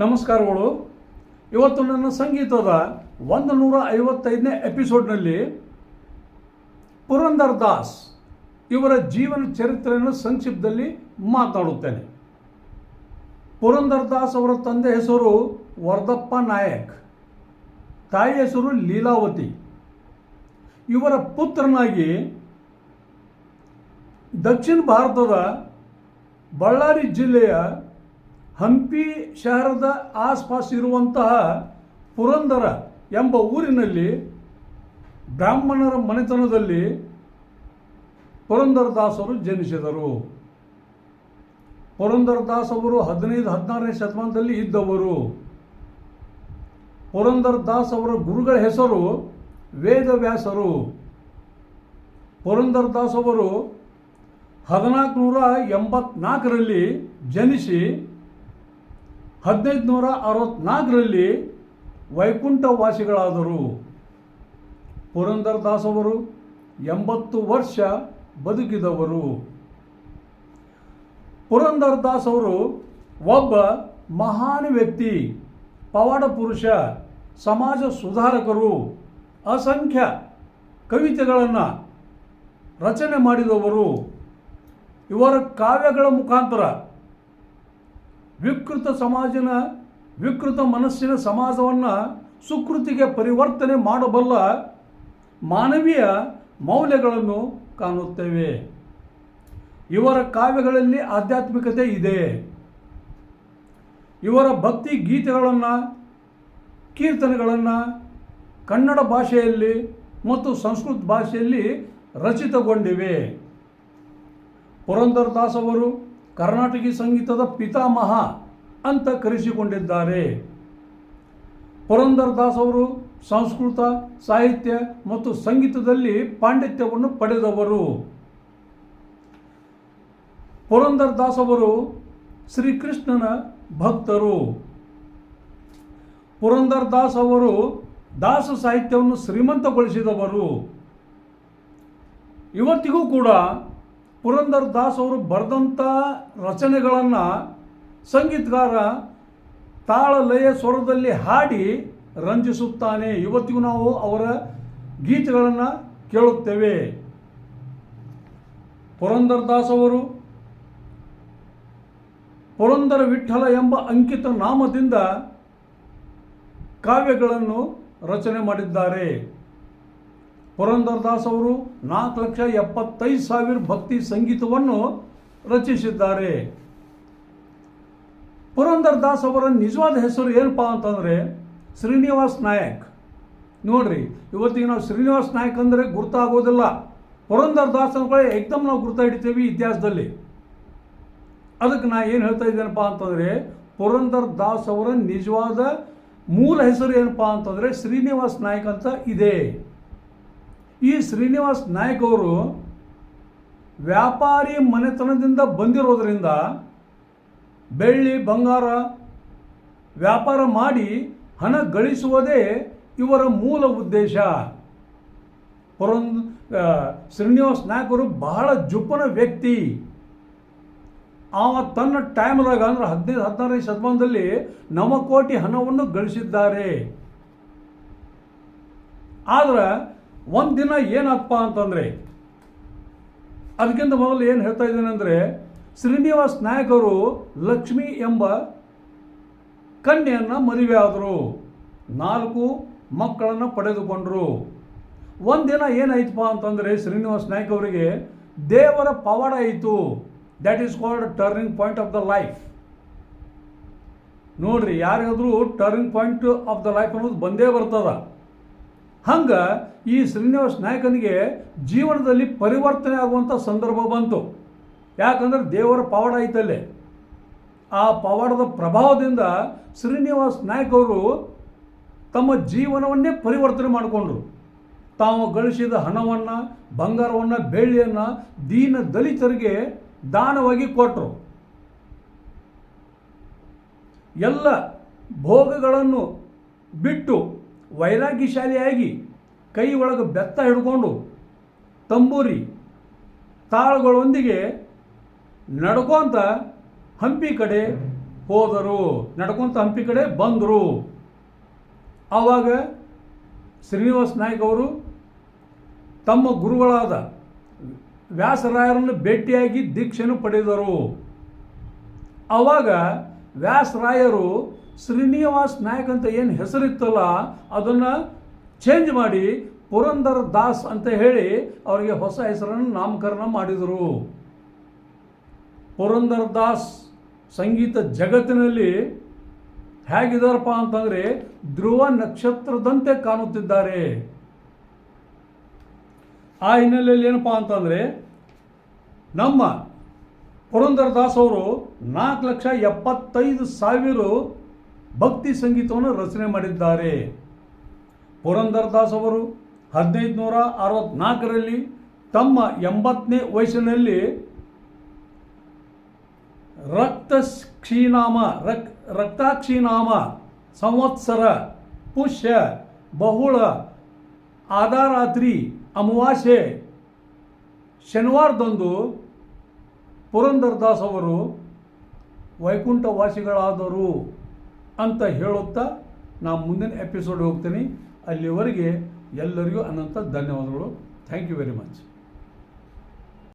ನಮಸ್ಕಾರಗಳು. ಇವತ್ತು ನನ್ನ ಸಂಗೀತದ ಒಂದು ನೂರ ಐವತ್ತೈದನೇ ಎಪಿಸೋಡ್ನಲ್ಲಿ ಪುರಂದರ್ ದಾಸ್ ಇವರ ಜೀವನ ಚರಿತ್ರೆಯನ್ನು ಸಂಕ್ಷಿಪ್ತದಲ್ಲಿ ಮಾತಾಡುತ್ತೇನೆ. ಪುರಂದರ್ ದಾಸ್ ಅವರ ತಂದೆ ಹೆಸರು ವರ್ಧಪ್ಪ ನಾಯಕ್. ತಾಯಿ ಹೆಸರು ಲೀಲಾವತಿ. ಇವರ ಪುತ್ರನಾಗಿ ದಕ್ಷಿಣ ಭಾರತದ ಬಳ್ಳಾರಿ ಜಿಲ್ಲೆಯ ಹಂಪಿ ಶಹರದ ಆಸ್ಪಾಸ್ ಇರುವಂತಹ ಪುರಂದರ ಎಂಬ ಊರಿನಲ್ಲಿ ಬ್ರಾಹ್ಮಣರ ಮನೆತನದಲ್ಲಿ ಪುರಂದರದಾಸರು ಜನಿಸಿದರು. ಪುರಂದರದಾಸ್ ಅವರು ಹದಿನೈದು, ಹದಿನಾರನೇ ಶತಮಾನದಲ್ಲಿ ಇದ್ದವರು. ಪುರಂದರದಾಸ್ ಅವರ ಗುರುಗಳ ಹೆಸರು ವೇದವ್ಯಾಸರು. ಪುರಂದರದಾಸ್ ಅವರು ಹದಿನಾಲ್ಕು ನೂರ ಎಂಬತ್ನಾಲ್ಕರಲ್ಲಿ ಜನಿಸಿ ಹದಿನೈದು ನೂರ ಅರವತ್ನಾಲ್ಕರಲ್ಲಿ ವೈಕುಂಠವಾಸಿಗಳಾದರು. ಪುರಂದರದಾಸ್ ಅವರು ಎಂಬತ್ತು ವರ್ಷ ಬದುಕಿದವರು. ಪುರಂದರದಾಸ್ ಅವರು ಒಬ್ಬ ಮಹಾನ್ ವ್ಯಕ್ತಿ, ಪವಾಡ ಪುರುಷ, ಸಮಾಜ ಸುಧಾರಕರು, ಅಸಂಖ್ಯ ಕವಿತೆಗಳನ್ನು ರಚನೆ ಮಾಡಿದವರು. ಇವರ ಕಾವ್ಯಗಳ ಮುಖಾಂತರ ವಿಕೃತ ಸಮಾಜನ, ವಿಕೃತ ಮನಸ್ಸಿನ ಸಮಾಜವನ್ನು ಸುಕೃತಿಗೆ ಪರಿವರ್ತನೆ ಮಾಡಬಲ್ಲ ಮಾನವೀಯ ಮೌಲ್ಯಗಳನ್ನು ಕಾಣುತ್ತೇವೆ. ಇವರ ಕಾವ್ಯಗಳಲ್ಲಿ ಆಧ್ಯಾತ್ಮಿಕತೆ ಇದೆ. ಇವರ ಭಕ್ತಿ ಗೀತೆಗಳನ್ನು, ಕೀರ್ತನೆಗಳನ್ನು ಕನ್ನಡ ಭಾಷೆಯಲ್ಲಿ ಮತ್ತು ಸಂಸ್ಕೃತ ಭಾಷೆಯಲ್ಲಿ ರಚಿತಗೊಂಡಿವೆ. ಪುರಂದರದಾಸ್ ಅವರು ಕರ್ನಾಟಕಿ ಸಂಗೀತದ ಪಿತಾಮಹ ಅಂತ ಕರೆಸಿಕೊಂಡಿದ್ದಾರೆ. ಪುರಂದರ್ ದಾಸ್ ಅವರು ಸಂಸ್ಕೃತ, ಸಾಹಿತ್ಯ ಮತ್ತು ಸಂಗೀತದಲ್ಲಿ ಪಾಂಡಿತ್ಯವನ್ನು ಪಡೆದವರು. ಪುರಂದರ್ ದಾಸ್ ಅವರು ಶ್ರೀಕೃಷ್ಣನ ಭಕ್ತರು. ಪುರಂದರ್ ದಾಸ್ ಅವರು ದಾಸ ಸಾಹಿತ್ಯವನ್ನು ಶ್ರೀಮಂತಗೊಳಿಸಿದವರು. ಇವತ್ತಿಗೂ ಕೂಡ ಪುರಂದರ್ ದಾಸ್ ಅವರು ಬರೆದಂಥ ರಚನೆಗಳನ್ನು ಸಂಗೀತಗಾರ ತಾಳ ಲಯ ಸ್ವರದಲ್ಲಿ ಹಾಡಿ ರಂಜಿಸುತ್ತಾನೆ. ಇವತ್ತಿಗೂ ನಾವು ಅವರ ಗೀತೆಗಳನ್ನು ಕೇಳುತ್ತೇವೆ. ಪುರಂದರ್ ದಾಸ್ ಅವರು ಪುರಂದರ ವಿಠಲ ಎಂಬ ಅಂಕಿತ ನಾಮದಿಂದ ಕಾವ್ಯಗಳನ್ನು ರಚನೆ ಮಾಡಿದ್ದಾರೆ. ಪುರಂದರದಾಸ್ ಅವರು ನಾಲ್ಕು ಲಕ್ಷ ಎಪ್ಪತ್ತೈದು ಸಾವಿರ ಭಕ್ತಿ ಸಂಗೀತವನ್ನು ರಚಿಸಿದ್ದಾರೆ. ಪುರಂದರದಾಸ್ ಅವರ ನಿಜವಾದ ಹೆಸರು ಏನಪ್ಪ ಅಂತಂದರೆ ಶ್ರೀನಿವಾಸ್ ನಾಯಕ್. ನೋಡ್ರಿ, ಇವತ್ತಿಗೆ ನಾವು ಶ್ರೀನಿವಾಸ್ ನಾಯಕ್ ಅಂದರೆ ಗುರ್ತಾಗೋದಿಲ್ಲ. ಪುರಂದರದಾಸ್ ಅಂದ್ಕೊಳ್ಳಿ ಏಕ್ದಮ್ ನಾವು ಗುರುತ ಹಿಡಿತೇವೆ ಇತಿಹಾಸದಲ್ಲಿ. ಅದಕ್ಕೆ ನಾ ಏನು ಹೇಳ್ತಾ ಇದ್ದೇನಪ್ಪ ಅಂತಂದರೆ ಪುರಂದರ್ ದಾಸ್ ಅವರ ನಿಜವಾದ ಮೂಲ ಹೆಸರು ಏನಪ್ಪ ಅಂತಂದರೆ ಶ್ರೀನಿವಾಸ್ ನಾಯಕ್ ಅಂತ ಇದೆ. ಈ ಶ್ರೀನಿವಾಸ್ ನಾಯಕ್ ಅವರು ವ್ಯಾಪಾರಿ ಮನೆತನದಿಂದ ಬಂದಿರೋದರಿಂದ ಬೆಳ್ಳಿ, ಬಂಗಾರ ವ್ಯಾಪಾರ ಮಾಡಿ ಹಣ ಗಳಿಸುವುದೇ ಇವರ ಮೂಲ ಉದ್ದೇಶ. ಪರೊಂದು ಶ್ರೀನಿವಾಸ್ ನಾಯಕರು ಬಹಳ ಜುಪ್ಪನ ವ್ಯಕ್ತಿ. ಅವ ತನ್ನ ಟೈಮ್ದಾಗ ಅಂದ್ರೆ ಹದಿನೈದು, ಹದಿನಾರನೇ ಶತಮಾನದಲ್ಲಿ ನವಕೋಟಿ ಹಣವನ್ನು ಗಳಿಸಿದ್ದಾರೆ. ಆದ್ರೆ ಒಂದು ದಿನ ಏನಪ್ಪ ಅಂತಂದರೆ, ಅದಕ್ಕಿಂತ ಮೊದಲು ಏನು ಹೇಳ್ತಾ ಇದ್ದೇನೆ ಅಂದರೆ, ಶ್ರೀನಿವಾಸ್ ನಾಯಕ್ ಅವರು ಲಕ್ಷ್ಮಿ ಎಂಬ ಕನ್ಯೆಯನ್ನು ಮದುವೆ ಆದರು. ನಾಲ್ಕು ಮಕ್ಕಳನ್ನು ಪಡೆದುಕೊಂಡರು. ಒಂದಿನ ಏನಾಯ್ತಪ್ಪ ಅಂತಂದರೆ, ಶ್ರೀನಿವಾಸ್ ನಾಯಕ್ ಅವರಿಗೆ ದೇವರ ಪವಾಡ ಆಯಿತು that is called turning point of the life ನೋಡ್ರಿ, ಯಾರಿಗಾದ್ರೂ turning point of the life ಅನ್ನೋದು ಬಂದೇ ಬರ್ತದ. ಹಂಗೆ ಈ ಶ್ರೀನಿವಾಸ್ ನಾಯಕನಿಗೆ ಜೀವನದಲ್ಲಿ ಪರಿವರ್ತನೆ ಆಗುವಂಥ ಸಂದರ್ಭ ಬಂತು. ಯಾಕಂದ್ರೆ ದೇವರ ಪವಾಡ ಐತಲ್ಲೇ. ಆ ಪವಾಡದ ಪ್ರಭಾವದಿಂದ ಶ್ರೀನಿವಾಸ್ ನಾಯಕ್ ಅವರು ತಮ್ಮ ಜೀವನವನ್ನೇ ಪರಿವರ್ತನೆ ಮಾಡಿಕೊಂಡ್ರು. ತಾವು ಗಳಿಸಿದ ಹಣವನ್ನು, ಬಂಗಾರವನ್ನು, ಬೆಳ್ಳಿಯನ್ನು ದೀನ ದಲಿತರಿಗೆ ದಾನವಾಗಿ ಕೊಟ್ಟರು ಎಲ್ಲ ಭೋಗಗಳನ್ನು ಬಿಟ್ಟು ವೈರಾಗ್ಯಶಾಲಿಯಾಗಿ ಕೈ ಒಳಗೆ ಬೆತ್ತ ಹಿಡ್ಕೊಂಡು ತಂಬೂರಿ ತಾಳಗಳೊಂದಿಗೆ ನಡ್ಕೊಂತ ಹಂಪಿ ಕಡೆ ಹೋದರು. ನಡ್ಕೊಂತ ಹಂಪಿ ಕಡೆ ಬಂದರು. ಆವಾಗ ಶ್ರೀನಿವಾಸ ನಾಯ್ಕ ಅವರು ತಮ್ಮ ಗುರುಗಳಾದ ವ್ಯಾಸರಾಯರನ್ನು ಭೇಟಿಯಾಗಿ ದೀಕ್ಷೆಯನ್ನು ಪಡೆದರು. ಆವಾಗ ವ್ಯಾಸರಾಯರು ಶ್ರೀನಿವಾಸ್ ನಾಯಕ್ ಅಂತ ಏನು ಹೆಸರಿತ್ತಲ್ಲ, ಅದನ್ನು ಚೇಂಜ್ ಮಾಡಿ ಪುರಂದರ ದಾಸ್ ಅಂತ ಹೇಳಿ ಅವರಿಗೆ ಹೊಸ ಹೆಸರನ್ನು ನಾಮಕರಣ ಮಾಡಿದರು. ಪುರಂದರ ದಾಸ್ ಸಂಗೀತ ಜಗತ್ತಿನಲ್ಲಿ ಹೇಗಿದಾರಪ್ಪ ಅಂತಂದರೆ ಧ್ರುವ ನಕ್ಷತ್ರದಂತೆ ಕಾಣುತ್ತಿದ್ದಾರೆ. ಆ ಹಿನ್ನೆಲೆಯಲ್ಲಿ ಏನಪ್ಪ ಅಂತಂದರೆ ನಮ್ಮ ಪುರಂದರ ದಾಸ್ ಅವರು ನಾಲ್ಕು ಲಕ್ಷ ಎಪ್ಪತ್ತೈದು ಸಾವಿರ ಭಕ್ತಿ ಸಂಗೀತವನ್ನು ರಚನೆ ಮಾಡಿದ್ದಾರೆ. ಪುರಂದರ ದಾಸ್ ಅವರು ಹದಿನೈದು ನೂರ ಅರವತ್ನಾಲ್ಕರಲ್ಲಿ ತಮ್ಮ ಎಂಬತ್ತನೇ ವಯಸ್ಸಿನಲ್ಲಿ ರಕ್ತ ಕ್ಷೀನಾಮ ರಕ್ ರಕ್ತಾಕ್ಷೀನಾಮ ಸಂವತ್ಸರ ಪುಷ್ಯ ಬಹುಳ ಆದಾರಾತ್ರಿ ಅಮಾವಾಸ್ಯೆ ಶನಿವಾರದಂದು ಪುರಂದರದಾಸ್ ಅವರು ವೈಕುಂಠವಾಸಿಗಳಾದರು. ಅಂತ ಹೇಳುತ್ತಾ ನಾನು ಮುಂದಿನ ಎಪಿಸೋಡ್ ಹೋಗ್ತೀನಿ. ಅಲ್ಲಿವರೆಗೆ ಎಲ್ಲರಿಗೂ ಅನಂತ ಧನ್ಯವಾದಗಳು. Thank you very much